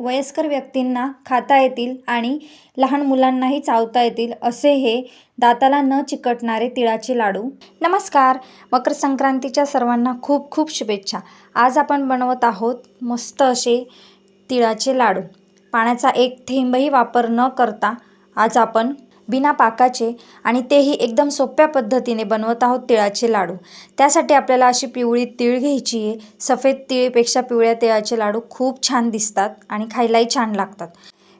वयस्कर व्यक्तींना खाता येतील आणि लहान मुलांनाही चावता येतील असे हे दाताला न चिकटणारे तिळाचे लाडू. नमस्कार. मकर संक्रांतीच्या सर्वांना खूप खूप शुभेच्छा. आज आपण बनवत आहोत मस्त असे तिळाचे लाडू. पाण्याचा एक थेंबही वापर न करता आज आपण बिना पाकाचे आणि तेही एकदम सोप्या पद्धतीने बनवत आहोत तिळाचे लाडू. त्यासाठी आपल्याला अशी पिवळी तीळ घ्यायची आहे. सफेद तिळपेक्षा पिवळ्या तिळाचे लाडू खूप छान दिसतात आणि खायलाही छान लागतात.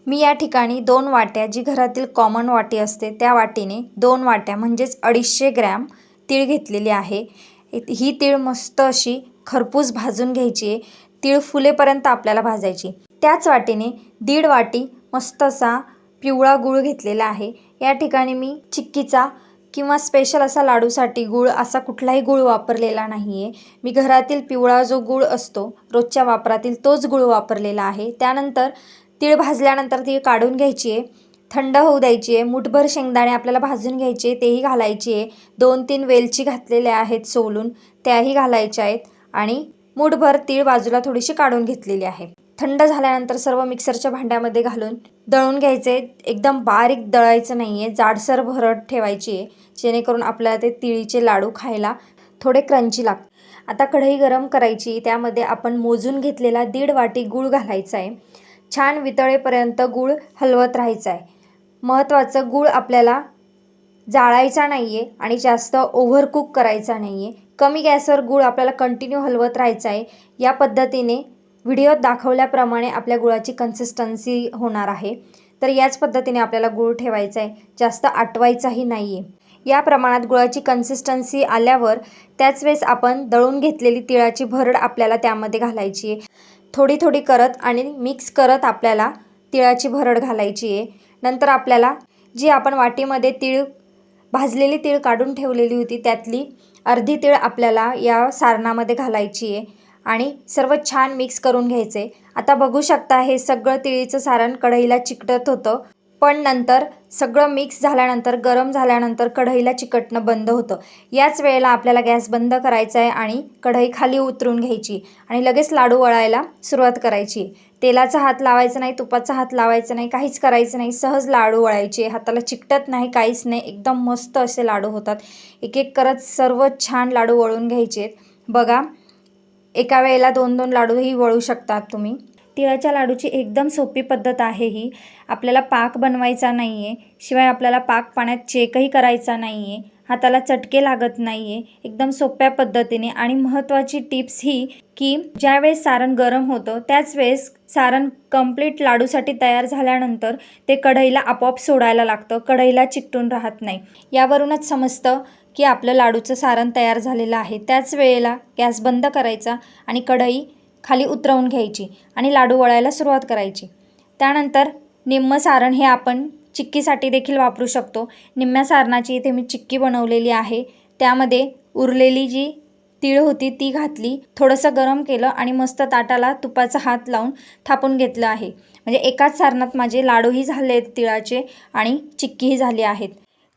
मी या ठिकाणी दोन वाट्या जी घरातील कॉमन वाटी असते त्या वाटीने दोन वाट्या म्हणजेच अडीचशे ग्रॅम तीळ घेतलेली आहे. ही तीळ मस्त अशी खरपूस भाजून घ्यायची आहे. तीळ फुलेपर्यंत आपल्याला भाजायची त्याच वाटीने दीड वाटी मस्त असा पिवळा गूळ घेतलेला आहे. या ठिकाणी मी चिक्कीचा किंवा स्पेशल असा लाडूसाठी गूळ असा कुठलाही गूळ वापरलेला नाही आहे मी घरातील पिवळा जो गूळ असतो रोजच्या वापरातील तोच गूळ वापरलेला आहे. त्यानंतर तीळ भाजल्यानंतर ती काढून घ्यायची आहे थंड होऊ द्यायची आहे मुठभर शेंगदाणे आपल्याला भाजून घ्यायचे तेही घालायची आहे दोन तीन वेलची घातलेल्या आहेत सोलून त्याही घालायच्या आहेत आणि मुठभर तीळ बाजूला थोडीशी काढून घेतलेली आहे. थंड झाल्यानंतर सर्व मिक्सरच्या भांड्यामध्ये घालून दळून घ्यायचे. एकदम बारीक दळायचं नाही आहे जाडसर भरड ठेवायची आहे. जेणेकरून आपल्याला ते तिळीचे लाडू खायला थोडे क्रंची लागतात आता कढई गरम करायची. त्यामध्ये आपण मोजून घेतलेला दीड वाटी गूळ घालायचा आहे. छान वितळेपर्यंत गूळ हलवत राहायचा आहे. महत्त्वाचं गूळ आपल्याला जाळायचा नाही आहे आणि जास्त ओव्हरकुक करायचा नाही आहे कमी गॅसवर गूळ आपल्याला कंटिन्यू हलवत राहायचा आहे. या पद्धतीने व्हिडिओत दाखवल्याप्रमाणे आपल्या गुळाची कन्सिस्टन्सी होणार आहे. तर याच पद्धतीने आपल्याला गूळ ठेवायचा आहे जास्त आटवायचाही नाही आहे या प्रमाणात गुळाची कन्सिस्टन्सी आल्यावर त्याच वेळेस आपण दळून घेतलेली तिळाची भरड आपल्याला त्यामध्ये घालायची आहे थोडी थोडी करत आणि मिक्स करत आपल्याला तिळाची भरड घालायची आहे नंतर आपल्याला जी आपण वाटीमध्ये तीळ भाजलेली तीळ काढून ठेवलेली होती त्यातली अर्धी तीळ आपल्याला या सारणामध्ये घालायची आहे आणि सर्व छान मिक्स करून घ्यायचे. आता बघू शकता हे सगळं तिळीचं सारण कढईला चिकटत होतं. पण नंतर सगळं मिक्स झाल्यानंतर गरम झाल्यानंतर कढईला चिकटणं बंद होतं. याच वेळेला आपल्याला गॅस बंद करायचा आहे आणि कढई खाली उतरून घ्यायची आणि लगेच लाडू वळायला सुरुवात करायची. तेलाचा हात लावायचा नाही तुपाचा हात लावायचा नाही काहीच करायचं नाही. सहज लाडू वळायचे. हाताला चिकटत नाही काहीच नाही. एकदम मस्त असे लाडू होतात. एक एक करत सर्व छान लाडू वळून घ्यायचे. बघा एका वेळेला दोन दोन लाडूही वळू शकतात तुम्ही. तिळाच्या लाडूची एकदम सोपी पद्धत आहे ही. आपल्याला पाक बनवायचा नाही आहे शिवाय आपल्याला पाक पाण्यात चेकही करायचा नाही आहे हाताला चटके लागत नाही आहे एकदम सोप्या पद्धतीने. आणि महत्त्वाची टिप्स ही की ज्यावेळेस सारण गरम होतं त्याच वेळेस सारण कंप्लीट लाडूसाठी तयार झाल्यानंतर ते कढईला आपोआप सोडायला लागतं. कढईला चिकटून राहत नाही. यावरूनच समजतं की आपलं लाडूचं सारण तयार झालेलं आहे. त्याच वेळेला गॅस बंद करायचा आणि कढई खाली उतरवून घ्यायची आणि लाडू वळायला सुरुवात करायची. त्यानंतर निम्म सारण हे आपण चिक्कीसाठी देखील वापरू शकतो. निम्म्या सारणाची इथे मी चिक्की बनवलेली आहे. त्यामध्ये उरलेली जी तीळ होती ती घातली. थोडंसं गरम केलं आणि मस्त ताटाला तुपाचा हात लावून थापून घेतलं आहे. म्हणजे एकाच सारणात माझे लाडूही झाले आहेत तिळाचे आणि चिक्कीही झाली आहेत.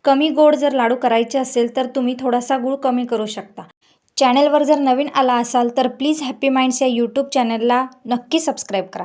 कमी गोड जर लाडू करायचे असेल तर तुम्ही थोडासा गूळ कमी करू शकता. चॅनलवर जर नवीन आला असाल तर प्लीज हॅपी माइंड्स या यूट्यूब चॅनलला नक्की सबस्क्राईब करा.